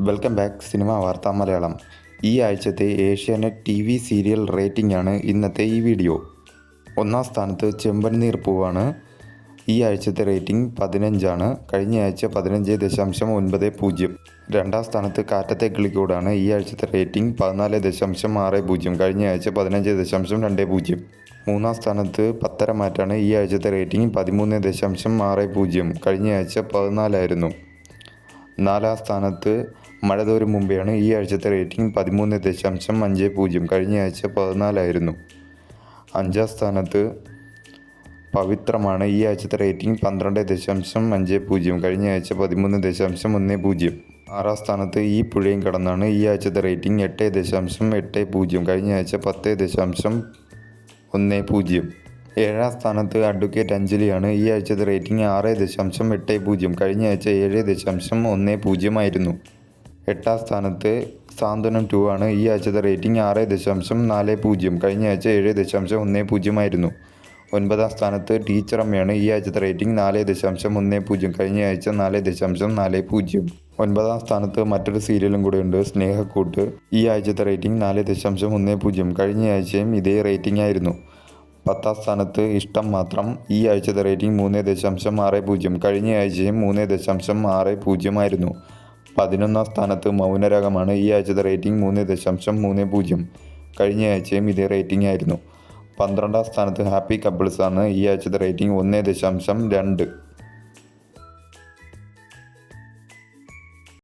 Welcome back cinema വാർത്ത മലയാളം. ഈ ആഴ്ചത്തെ Asianet T V serial rating ആണ് ഇന്നത്തെ ഈ വീഡിയോ. ഒന്നാം സ്ഥാനത്ത് ചെമ്പൻനീർ പൂവാണ്. ഈ ആഴ്ചത്തെ റേറ്റിംഗ് പതിനഞ്ചാണ്. കഴിഞ്ഞ ആഴ്ച പതിനഞ്ച് ദശാംശം ഒൻപത് പൂജ്യം. രണ്ടാം സ്ഥാനത്ത് കാറ്റത്തെ കിളിക്കൂടാണ്. ഈ ആഴ്ചത്തെ റേറ്റിംഗ് പതിനാല് ദശാംശം ആറ് പൂജ്യം. കഴിഞ്ഞ ആഴ്ച പതിനഞ്ച് ദശാംശം രണ്ട് പൂജ്യം. മൂന്നാം സ്ഥാനത്ത് പത്തരമാറ്റാണ് ഈ ആഴ്ചത്തെ റേറ്റിംഗ് പതിമൂന്ന് ദശാംശം ആറ് പൂജ്യം. കഴിഞ്ഞ ആഴ്ച പതിനാലായിരുന്നു. നാലാം സ്ഥാനത്ത് മഴ തോരും മുമ്പെയാണ് ഈ ആഴ്ചത്തെ റേറ്റിംഗ് പതിമൂന്ന് ദശാംശം അഞ്ച് പൂജ്യം. കഴിഞ്ഞ ആഴ്ച പതിനാലായിരുന്നു. അഞ്ചാം സ്ഥാനത്ത് പവിത്രമാണ് ഈ ആഴ്ചത്തെ റേറ്റിംഗ് പന്ത്രണ്ട് ദശാംശം അഞ്ച് പൂജ്യം. കഴിഞ്ഞ ആഴ്ച പതിമൂന്ന് ദശാംശം ഒന്ന് പൂജ്യം. ആറാം സ്ഥാനത്ത് ഈ പുഴയും കടന്നാണ് ഈ ആഴ്ചത്തെ റേറ്റിംഗ് എട്ട് ദശാംശം എട്ട് പൂജ്യം. കഴിഞ്ഞ ആഴ്ച പത്ത് ദശാംശം ഒന്ന് പൂജ്യം. ഏഴാം സ്ഥാനത്ത് അഡ്വക്കേറ്റ് അഞ്ജലിയാണ് ഈ ആഴ്ചത്തെ റേറ്റിംഗ് ആറ് ദശാംശം എട്ട് പൂജ്യം. കഴിഞ്ഞ ആഴ്ച ഏഴ് ദശാംശം ഒന്ന് പൂജ്യം ആയിരുന്നു. എട്ടാം സ്ഥാനത്ത് സാന്ത്വനം ടു ആണ്. ഈ ആഴ്ചത്തെ റേറ്റിംഗ് ആറ് ദശാംശം നാല് പൂജ്യം. കഴിഞ്ഞ ആഴ്ച ഏഴ് ദശാംശം ഒന്ന് പൂജ്യം ആയിരുന്നു ഒൻപതാം സ്ഥാനത്ത് ടീച്ചർ അമ്മയാണ്. ഈ ആഴ്ചത്തെ റേറ്റിംഗ് നാല് ദശാംശം ഒന്ന് പൂജ്യം. കഴിഞ്ഞ ആഴ്ച നാല് ദശാംശം നാല് പൂജ്യം. ഒൻപതാം സ്ഥാനത്ത് മറ്റൊരു സീരിയലും കൂടെ ഉണ്ട് സ്നേഹക്കൂട്ട്. ഈ ആഴ്ചത്തെ റേറ്റിംഗ് നാല് ദശാംശം ഒന്ന് പൂജ്യം. കഴിഞ്ഞ ആഴ്ചയും ഇതേ റേറ്റിംഗ് ആയിരുന്നു. പത്താം സ്ഥാനത്ത് ഇഷ്ടം മാത്രം. ഈ ആഴ്ചത്തെ റേറ്റിംഗ് മൂന്ന് ദശാംശം ആറ് പൂജ്യം. കഴിഞ്ഞ ആഴ്ചയും മൂന്ന് ദശാംശം ആറ് പൂജ്യം ആയിരുന്നു പതിനൊന്നാം സ്ഥാനത്ത് മൗനരാഗമാണ് ഈ ആഴ്ചത്തെ റേറ്റിംഗ് മൂന്ന് ദശാംശം മൂന്ന് പൂജ്യം. കഴിഞ്ഞ ആഴ്ചയും ഇതേ റേറ്റിംഗ് ആയിരുന്നു. പന്ത്രണ്ടാം സ്ഥാനത്ത് ഹാപ്പി കപ്പിൾസ് ആണ് ഈ ആഴ്ചത്തെ റേറ്റിംഗ് ഒന്ന് ദശാംശം രണ്ട്.